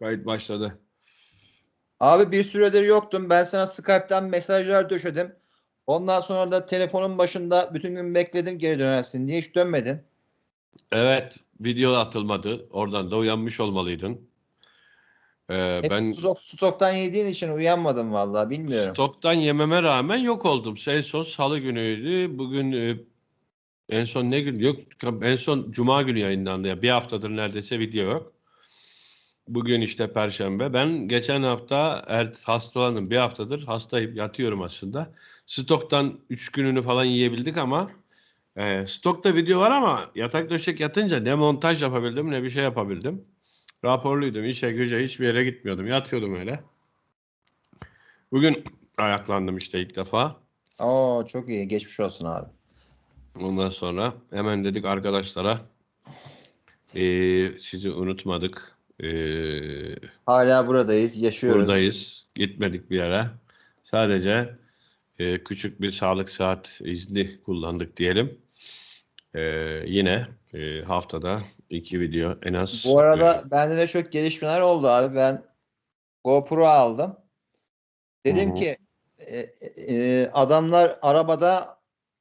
Kayıt başladı. Abi bir süredir yoktum. Ben sana Skype'tan mesajlar döşedim. Ondan sonra da telefonun başında bütün gün bekledim geri dönersin diye hiç dönmedin. Evet, video atılmadı. Oradan da uyanmış olmalıydın. Ee, Hep ben stok, stoktan yediğin için uyanmadım vallahi bilmiyorum. stoktan yememe rağmen yok oldum. En son salı günüydü. Bugün e, en son ne gün? Yok, en son cuma günü yayınlandı. Ya. Bir haftadır neredeyse video yok. Bugün işte perşembe. Ben geçen hafta er, hastalandım. Bir haftadır hastayım. Yatıyorum aslında. Stoktan 3 gününü falan yiyebildik ama e, stokta video var ama yatak döşek yatınca ne montaj yapabildim ne bir şey yapabildim. Raporluydum. işe güce hiçbir yere gitmiyordum. Yatıyordum öyle. Bugün ayaklandım işte ilk defa. Oo çok iyi. Geçmiş olsun abi. Ondan sonra hemen dedik arkadaşlara eee, sizi unutmadık. Eee, Hala buradayız. Yaşıyoruz. buradayız. Gitmedik bir yere. Sadece eee, küçük bir sağlık saat izni kullandık diyelim. Eee, yine eee, haftada iki video en az. Bu arada bende de çok gelişmeler oldu abi. Ben GoPro aldım. Dedim Hı hı. ki e, e, adamlar arabada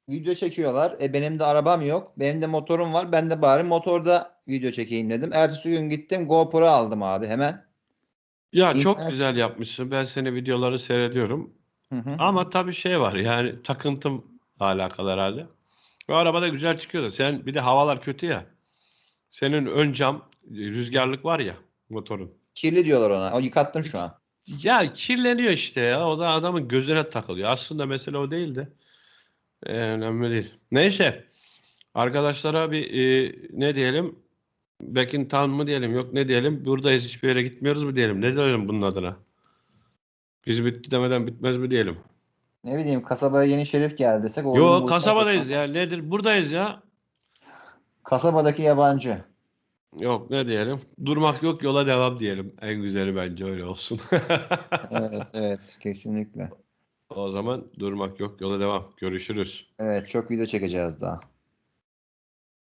video çekiyorlar. E benim de arabam yok. Benim de motorum var. Ben de bari motorda video çekeyim dedim. Ertesi gün gittim GoPro aldım abi hemen. ya çok İnternet- güzel yapmışsın. Ben seni videoları seyrediyorum. Hı hı. Ama tabii şey var yani takıntım alakalı herhalde. Ve arabada güzel çıkıyor da sen bir de havalar kötü ya. Senin ön cam rüzgarlık var ya motorun. Kirli diyorlar ona. O yıkattım şu an. Ya kirleniyor işte ya. O da adamın gözüne takılıyor. Aslında mesele o değil de. Ee, önemli değil. Neyse. Arkadaşlara bir e, ne diyelim? Back in town mı diyelim? Yok ne diyelim? Buradayız hiçbir yere gitmiyoruz mu diyelim? Ne diyelim bunun adına? Biz bitti demeden bitmez mi diyelim? Ne bileyim kasabaya yeni şerif geldi desek. o oyun Yo bu- kasabadayız ya. Nedir? Buradayız ya. Kasabadaki yabancı. Yok ne diyelim? Durmak yok yola devam diyelim. En güzeli bence öyle olsun. Evet evet kesinlikle. O zaman durmak yok yola devam. Görüşürüz. Evet çok video çekeceğiz daha.